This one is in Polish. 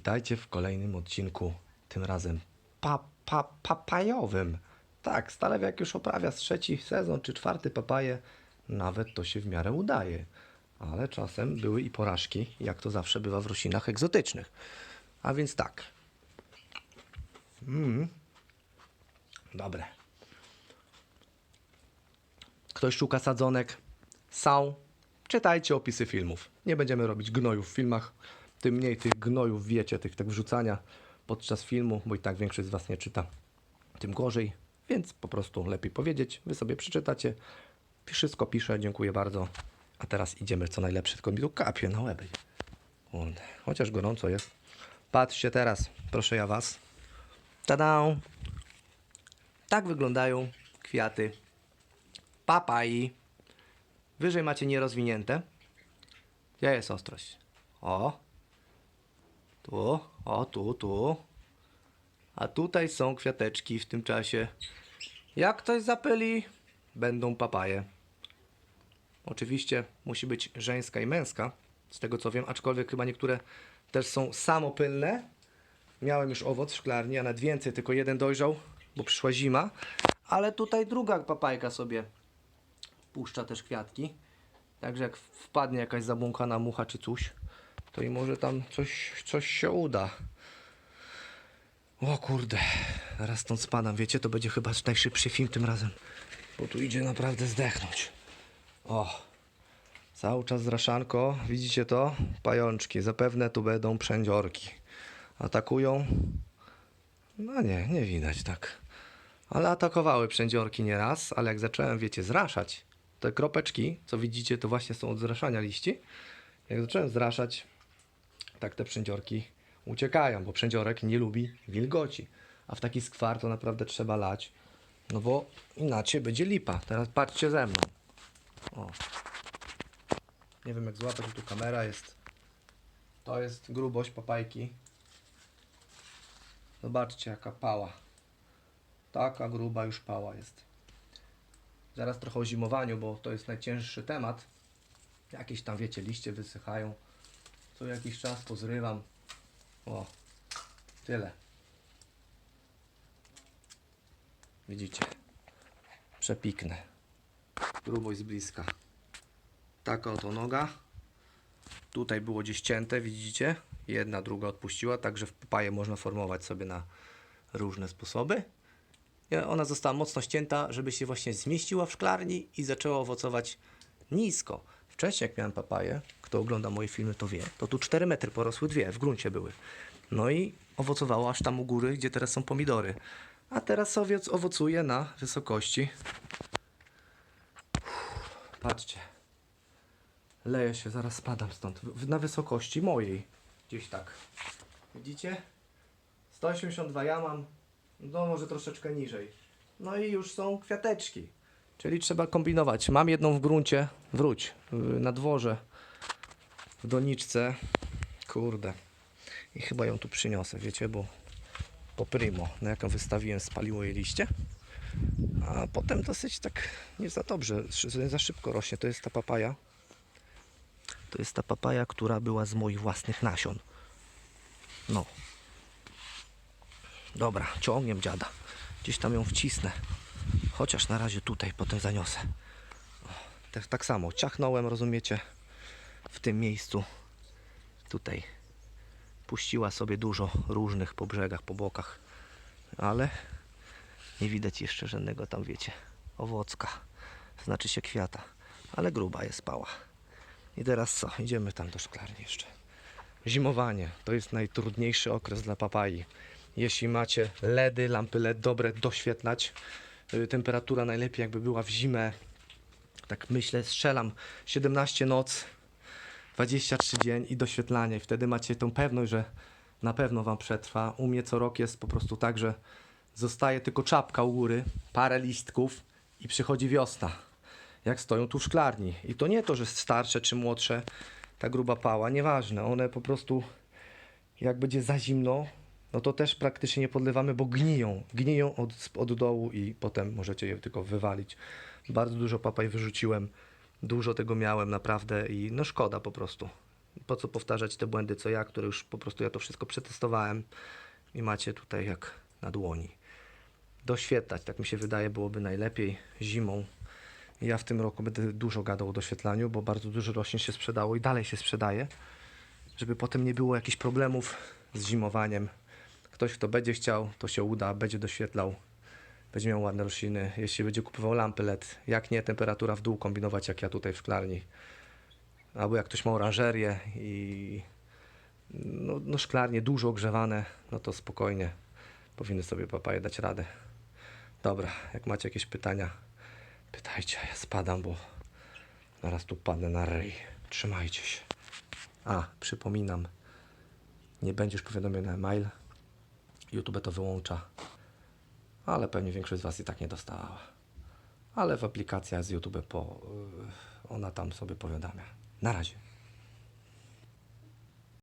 witajcie w kolejnym odcinku, tym razem pa, pa, papajowym. Tak, Stalewiak już oprawia trzeci sezon czy czwarty papaje, nawet to się w miarę udaje. Ale czasem były i porażki, jak to zawsze bywa w roślinach egzotycznych. A więc tak. Mm. Dobre. Ktoś szuka sadzonek? Są. Czytajcie opisy filmów. Nie będziemy robić gnojów w filmach. Tym mniej tych gnojów wiecie, tych tak wrzucania podczas filmu, bo i tak większość z Was nie czyta. Tym gorzej, więc po prostu lepiej powiedzieć. Wy sobie przeczytacie. Wszystko piszę, dziękuję bardzo. A teraz idziemy co najlepsze, tylko mi tu kapie na. Kurde, Chociaż gorąco jest. Patrzcie teraz, proszę ja Was. Tada! Tak wyglądają kwiaty papai. Wyżej macie nierozwinięte. Gdzie jest ostrość? O. Tu, o tu, tu. A tutaj są kwiateczki w tym czasie. Jak ktoś zapyli, będą papaje. Oczywiście musi być żeńska i męska, z tego co wiem, aczkolwiek chyba niektóre też są samopylne. Miałem już owoc w szklarni, a nawet więcej, tylko jeden dojrzał, bo przyszła zima. Ale tutaj druga papajka sobie puszcza też kwiatki. Także jak wpadnie jakaś zabłąkana mucha czy coś, to i może tam coś, coś się uda. O kurde, zaraz stąd spadam, wiecie, to będzie chyba najszybszy film tym razem, bo tu idzie naprawdę zdechnąć. O, cały czas zraszanko, widzicie to? Pajączki, zapewne tu będą przędziorki. Atakują? No nie, nie widać tak. Ale atakowały przędziorki nieraz, ale jak zacząłem, wiecie, zraszać, te kropeczki, co widzicie, to właśnie są od zraszania liści. Jak zacząłem zraszać, tak te przędziorki uciekają, bo przędziorek nie lubi wilgoci. A w taki skwar to naprawdę trzeba lać, no bo inaczej będzie lipa. Teraz patrzcie ze mną. O. Nie wiem jak złapać, tu kamera jest. To jest grubość papajki. Zobaczcie jaka pała. Taka gruba już pała jest. Zaraz trochę o zimowaniu, bo to jest najcięższy temat. Jakieś tam, wiecie, liście wysychają. Co jakiś czas pozrywam. O, tyle. Widzicie? Przepiknę. Grubość z bliska. Taka oto noga. Tutaj było gdzieś cięte, widzicie? Jedna, druga odpuściła, także w papaję można formować sobie na różne sposoby. Ona została mocno ścięta, żeby się właśnie zmieściła w szklarni i zaczęła owocować nisko. Wcześniej, jak miałem papaję, kto ogląda moje filmy, to wie, to tu 4 metry porosły dwie, w gruncie były. No i owocowało aż tam u góry, gdzie teraz są pomidory. A teraz owiec owocuje na wysokości. Uff, Patrzcie. Leję się, zaraz spadam stąd. Na wysokości mojej. Gdzieś tak. Widzicie? 182 ja mam, no może troszeczkę niżej. No i już są kwiateczki. Czyli trzeba kombinować. Mam jedną w gruncie, wróć, na dworze, w doniczce. Kurde. I chyba ją tu przyniosę, wiecie, bo po primo, na jaką wystawiłem, spaliło jej liście. A potem dosyć tak nie za dobrze, za szybko rośnie. To jest ta papaja. To jest ta papaja, która była z moich własnych nasion. No, Dobra, ciągiem dziada. Gdzieś tam ją wcisnę. Chociaż na razie tutaj, potem zaniosę. Tak, tak samo, ciachnąłem, rozumiecie, w tym miejscu. Tutaj puściła sobie dużo różnych po brzegach, po bokach. Ale nie widać jeszcze żadnego tam, wiecie, owocka. Znaczy się kwiata. Ale gruba jest pała. I teraz co? Idziemy tam do szklarni jeszcze. Zimowanie to jest najtrudniejszy okres dla papai. Jeśli macie LEDy, lampy LED dobre, doświetlać. Y, Temperatura najlepiej jakby była w zimę. Tak myślę, strzelam 17 noc, 23 dzień i doświetlanie. Wtedy macie tą pewność, że na pewno wam przetrwa. U mnie co rok jest po prostu tak, że zostaje tylko czapka u góry, parę listków i przychodzi wiosna. Jak stoją tu w szklarni. I to nie to, że starsze czy młodsze, ta gruba pała, nieważne. One po prostu jak będzie za zimno, no to też praktycznie nie podlewamy, bo gniją. Gniją od, od dołu i potem możecie je tylko wywalić. Bardzo dużo papaj wyrzuciłem, dużo tego miałem naprawdę i no szkoda po prostu. Po co powtarzać te błędy co ja, które już po prostu ja to wszystko przetestowałem i macie tutaj jak na dłoni. Doświetlać, tak mi się wydaje, byłoby najlepiej zimą. Ja w tym roku będę dużo gadał o doświetlaniu, bo bardzo dużo roślin się sprzedało i dalej się sprzedaje, żeby potem nie było jakichś problemów z zimowaniem. Ktoś, kto będzie chciał, to się uda, będzie doświetlał, będzie miał ładne rośliny, jeśli będzie kupował lampy LED. Jak nie, temperatura w dół kombinować, jak ja tutaj w szklarni. Albo jak ktoś ma oranżerię i no, no szklarnie dużo ogrzewane, no to spokojnie powinny sobie papaje dać radę. Dobra, jak macie jakieś pytania, pytajcie, ja spadam, bo zaraz tu padnę na ryj. Trzymajcie się. A, przypominam, nie będziesz powiadomiony na mail. YouTube to wyłącza, ale pewnie większość z Was i tak nie dostała. Ale w aplikacja z YouTube po, y, ona tam sobie powiadamia. Na razie.